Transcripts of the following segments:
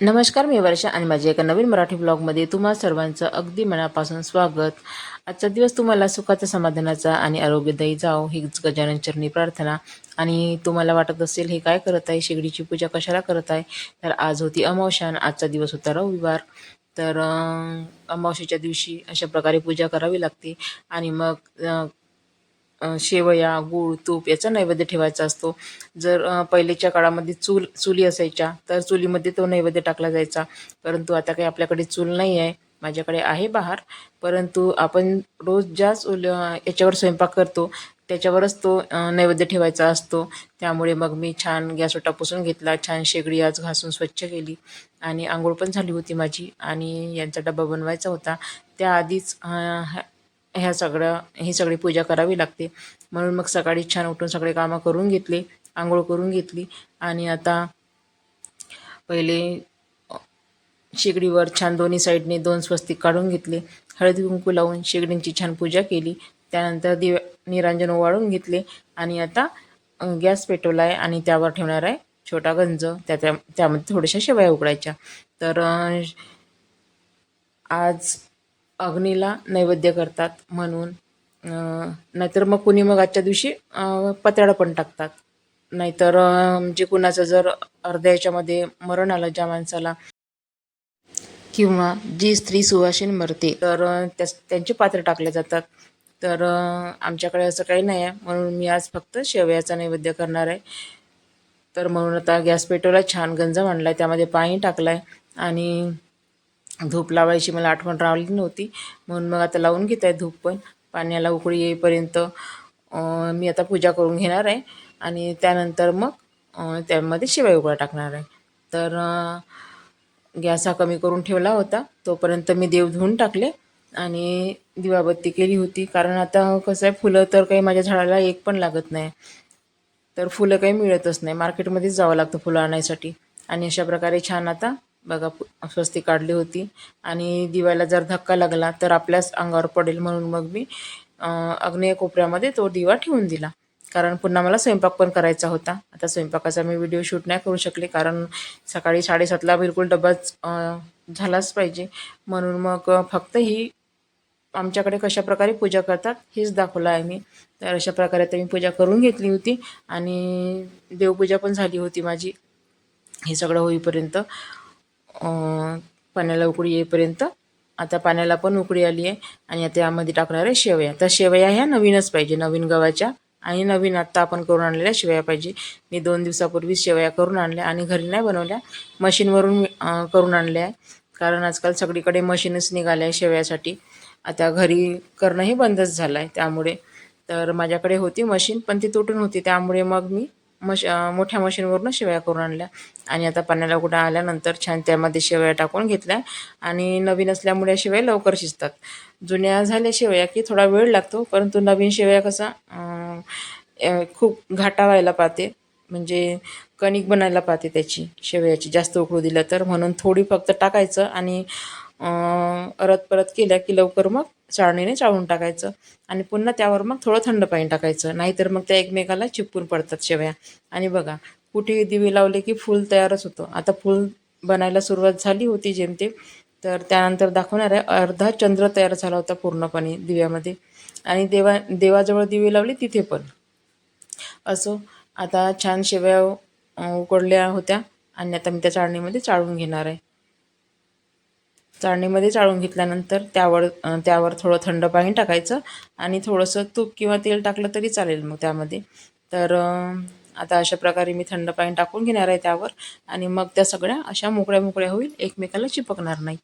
नमस्कार मी वर्षा आणि माझ्या एका नवीन मराठी ब्लॉगमध्ये तुम्हा सर्वांचं अगदी मनापासून स्वागत. आजचा दिवस तुम्हाला सुखाचा समाधानाचा आणि आरोग्यदायी जाओ हीच गजानन चरणी प्रार्थना. आणि तुम्हाला वाटत असेल हे काय करत आहे? शेगडीची पूजा कशाला करत आहे? तर आज होती अमावस्या आणि आजचा दिवस होता रविवार. तर अं, अमावस्येच्या दिवशी अशा प्रकारे पूजा करावी लागते. आणि मग शेवया गूळ तूप याचा नैवेद्य ठेवायचा असतो. जर पहिलेच्या काळामध्ये चूल चुली असायच्या तर चुलीमध्ये तो नैवेद्य टाकला जायचा. परंतु आता काही आपल्याकडे चूल नाही आहे माझ्याकडे आहे बहार. परंतु आपण रोज ज्या चूल याच्यावर स्वयंपाक करतो त्याच्यावरच तो नैवेद्य ठेवायचा असतो. त्यामुळे मग मी छान गॅस ओटा पुसून घेतला छान शेगडी आज घासून स्वच्छ केली आणि आंघोळ पण झाली होती माझी आणि यांचा डबा बनवायचा होता. त्याआधीच ह्या- सगळ्या ही सगळी पूजा करावी लागते. म्हणून मग सकाळी छान उठून सगळे कामं करून घेतले आंघोळ करून घेतली. आणि आता पहिले शेगडीवर छान दोन्ही साईडने दोन स्वस्तिक काढून घेतले. हळदी कुंकू लावून शेगडींची छान पूजा केली. त्यानंतर दिव निरांजन ओवाळून घेतले. आणि आता गॅस पेटवला आहे आणि त्यावर ठेवणार आहे छोटा गंज. त्या त्या त्यामध्ये थोड्याशा शेवया उकडायच्या. तर आज अग्नीला नैवेद्य करतात म्हणून. नाहीतर मग कुणी मग आजच्या दिवशी अं, पत्राडं पण टाकतात. नाहीतर म्हणजे कुणाचं जर अर्ध्या याच्यामध्ये मरण आलं ज्या माणसाला किंवा जी स्त्री सुवासिन मरते तर त्यास त्यांचे पात्र टाकले जातात. तर आमच्याकडे असं काही नाही आहे. म्हणून मी आज फक्त शेवयाचा नैवेद्य करणार आहे. तर म्हणून आता गॅस पेटवला छान गंज मांडला आहे त्यामध्ये पाणी टाकलं आहे आणि धूप लावायची मला आठवण राहिली नव्हती. म्हणून मग आता लावून घेत आहे धूप पण. पाण्याला उकळी येईपर्यंत मी आता पूजा करून घेणार आहे. आणि त्यानंतर मग त्यामध्ये शिवाय उकळा टाकणार आहे. तर गॅस हा कमी करून ठेवला होता. तोपर्यंत मी देव धुवून टाकले आणि दिवाबत्ती केली होती. कारण आता कसं आहे फुलं तर काही माझ्या झाडाला एक पण लागत नाही. तर फुलं काही मिळतच नाही. मार्केटमध्येच जावं लागतं फुलं आणायसाठी. आणि अशा प्रकारे छान आता बघा स्वस्ती काढली होती. आणि दिव्याला जर धक्का लागला तर आपल्याच अंगावर पडेल म्हणून मग मी अग्नेय कोपऱ्यामध्ये तो दिवा ठेवून दिला. कारण पुन्हा मला स्वयंपाक पण करायचा होता. आता स्वयंपाकाचा मी व्हिडिओ शूट नाही करू शकले कारण सकाळी साडेसातला बिलकुल डबाच झालाच पाहिजे. म्हणून मग फक्त ही आमच्याकडे कशा प्रकारे पूजा करतात हेच दाखवलं आहे मी. तर अशा प्रकारे आता मी पूजा करून घेतली होती आणि देवपूजा पण झाली होती माझी. हे सगळं होईपर्यंत. पाण्याला उकळी येईपर्यंत आता पाण्याला पण उकळी आली आहे आणि आता यामध्ये टाकणार आहे शेवया. तर शेवया ह्या नवीनच पाहिजे नवीन गव्हाच्या आणि नवीन आत्ता आपण करून आणलेल्या शेवया पाहिजे. मी दोन दिवसापूर्वी शेवया करून आणल्या आणि घरी नाही बनवल्या मशीनवरून करून आणल्या. आहे कारण आजकाल सगळीकडे मशीनच निघाल्या आहे शेवयासाठी. आता घरी करणंही बंदच झालं आहे त्यामुळे. तर माझ्याकडे होती मशीन पण ती तुटून होती. त्यामुळे मग मी मश मोठ्या मशीनवरून शेवया करून आणल्या. आणि आता पाण्याला कुठं आल्यानंतर छान त्यामध्ये शेवया टाकून घेतल्या. आणि नवीन असल्यामुळे या लवकर शिजतात. जुन्या झाल्या शेवया की थोडा वेळ लागतो परंतु नवीन शेवया कसा खूप घाटा व्हायला पाहते. म्हणजे कणिक बनायला पाहते त्याची शेवयाची. जास्त उकळू दिलं तर म्हणून थोडी फक्त टाकायचं आणि परत परत केल्या की लवकर मग चाळणीने चाळून टाकायचं. आणि पुन्हा त्यावर मग थोडं थंड पाणी टाकायचं. नाहीतर मग त्या एकमेकाला चिपकून पडतात शेवया. आणि बघा कुठेही दिवे लावले की फूल तयारच होतं. आता फूल बनायला सुरुवात झाली होती जेमतेम. तर त्यानंतर दाखवणार आहे अर्धा चंद्र तयार झाला होता पूर्णपणे दिव्यामध्ये. आणि देवा देवाजवळ दिवे लावले तिथे पण. असो आता छान शेवया उकडल्या होत्या. आणि आता मी त्या चाळणीमध्ये चाळून घेणार आहे. चाळणीमध्ये चाळून घेतल्यानंतर त्यावर त्यावर थोडं थंड पाणी टाकायचं आणि थोडंसं तूप किंवा तेल टाकलं तरी चालेल मग त्यामध्ये. तर आता अशा प्रकारे मी थंड पाणी टाकून घेणार आहे त्यावर आणि मग त्या सगळ्या अशा मोकळ्या मोकळ्या होईल एकमेकाला चिपकणार नाही.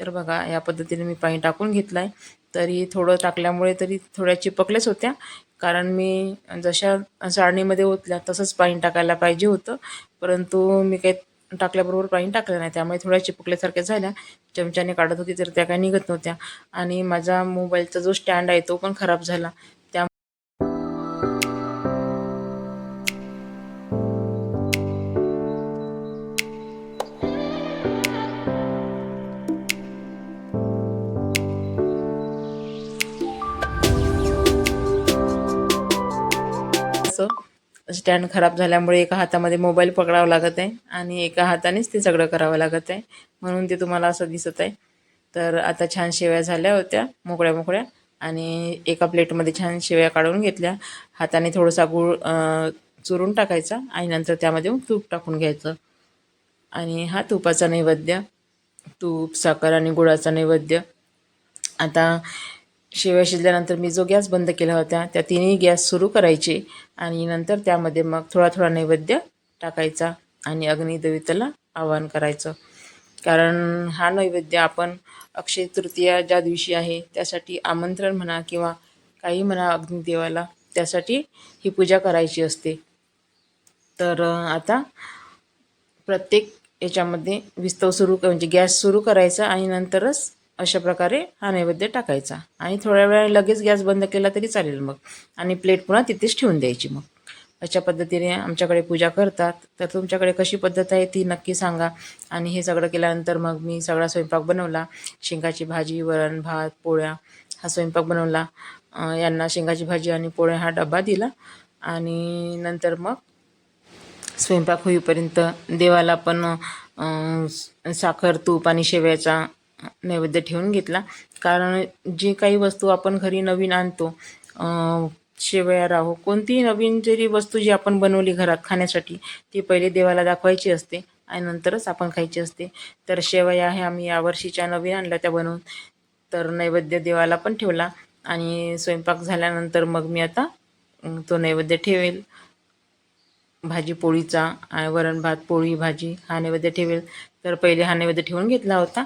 तर बघा या पद्धतीने मी पाणी टाकून घेतलं आहे तरी थोडं टाकल्यामुळे तरी थोड्या चिपकल्याच होत्या. कारण मी जशा चाळणीमध्ये ओतल्या तसंच पाणी टाकायला पाहिजे होतं. परंतु मी काही टाकल्याबरोबर पाणी टाकलं नाही. त्यामुळे थोड्या चिपकल्यासारख्या झाल्या. चमच्याने काढत होती तर त्या काही निघत नव्हत्या. आणि माझा मोबाईलचा जो स्टँड आहे तो पण खराब झाला. त्या असं स्टँड खराब झाल्यामुळे एका हातामध्ये मोबाईल पकडावा लागत आहे आणि एका हातानेच ते सगळं करावं लागत आहे. म्हणून ते तुम्हाला असं दिसत आहे. तर आता छान शेवया झाल्या होत्या मोकळ्या मोकळ्या. आणि एका प्लेटमध्ये छान शेवया काढून घेतल्या. हाताने थोडासा गूळ चुरून टाकायचा आणि नंतर त्यामध्ये तूप टाकून घ्यायचं. आणि हा तुपाचा नैवेद्य तूप साखर आणि गुळाचा नैवेद्य. आता शेवया शिजल्यानंतर मी जो गॅस बंद केला होता त्या तिन्ही गॅस सुरू करायचे आणि नंतर त्यामध्ये मग थोडा थोडा नैवेद्य टाकायचा आणि अग्निदेवतेला आवाहन करायचं. कारण हा नैवेद्य आपण अक्षय तृतीया ज्या दिवशी आहे त्यासाठी आमंत्रण म्हणा किंवा काही म्हणा अग्निदेवाला त्यासाठी ही पूजा करायची असते. तर आता प्रत्येक याच्यामध्ये विस्तव सुरू म्हणजे गॅस सुरू करायचा आणि नंतरच अशा प्रकारे हा नैवेद्य टाकायचा. आणि थोड्या वेळाने लगेच गॅस बंद केला तरी चालेल मग. आणि प्लेट पुन्हा तिथेच ठेवून द्यायची मग. अशा पद्धतीने आमच्याकडे पूजा करतात. तर तुमच्याकडे कशी पद्धत आहे ती नक्की सांगा. आणि हे सगळं केल्यानंतर मग मी सगळा स्वयंपाक बनवला. शेंगाची भाजी वरण भात पोळ्या हा स्वयंपाक बनवला. यांना शेंगाची भाजी आणि पोळ्या हा डबा दिला. आणि नंतर मग स्वयंपाक होईपर्यंत देवाला पण साखर तूप आणि शेव्याचा नैवेद्य ठेवून घेतला. कारण जे काही वस्तू आपण घरी नवीन आणतो शेवया राहो कोणतीही नवीन जरी वस्तू जी आपण बनवली घरात खाण्यासाठी ती पहिले देवाला दाखवायची असते आणि नंतरच आपण खायची असते. तर शेवया हे आम्ही यावर्षीच्या नवीन आणल्या त्या बनवून तर नैवेद्य देवाला पण ठेवला आणि स्वयंपाक झाल्यानंतर मग मी आता तो नैवेद्य ठेवेल. भाजी पोळीचा आणि वरण भात पोळी भाजी हा नैवेद्य ठेवेल. तर पहिले हा नैवेद्य ठेवून घेतला होता.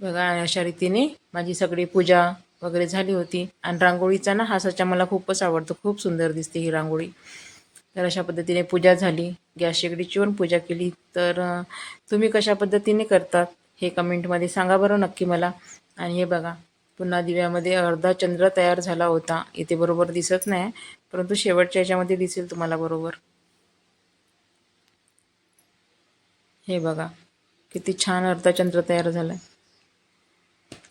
बघा अशा रीतीने माझी सगळी पूजा वगैरे झाली होती. आणि रांगोळीचा ना हा सच्चा मला खूपच आवडतो. खूप सुंदर दिसते ही रांगोळी. तर अशा पद्धतीने पूजा झाली. गॅस शेगडीची पण पूजा केली. तर तुम्ही कशा पद्धतीने करतात हे कमेंटमध्ये सांगा बरं नक्की मला. आणि हे बघा पुन्हा दिव्यामध्ये अर्धा चंद्र तयार झाला होता. इथे बरोबर दिसत नाही परंतु शेवटच्या याच्यामध्ये दिसेल तुम्हाला बरोबर. हे बघा किती छान अर्धचंद्र तयार झालं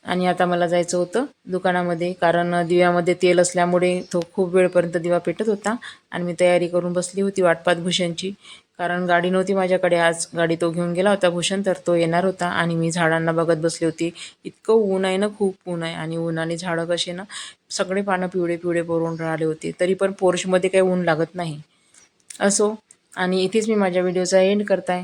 आणि आता मला जायचं होतं दुकानामध्ये कारण दिव्यामध्ये तेल असल्यामुळे तो खूप वेळपर्यंत दिवा पेटत होता आणि मी तयारी करून बसली होती वाटपात भूषणची. कारण गाडी नव्हती माझ्याकडे आज. गाडी तो घेऊन गेला होता भूषण तर तो येणार होता आणि मी झाडांना बघत बसली होती. इतकं ऊन आहे ना खूप ऊन आहे. आणि उन्हाने झाडं कसे ना सगळे पानं पिवळे पिवळे पडून राहिले होते. तरी पण पोर्शमध्ये काही ऊन लागत नाही. असो. आणि इथेच मी माझ्या व्हिडिओचा एंड करताय.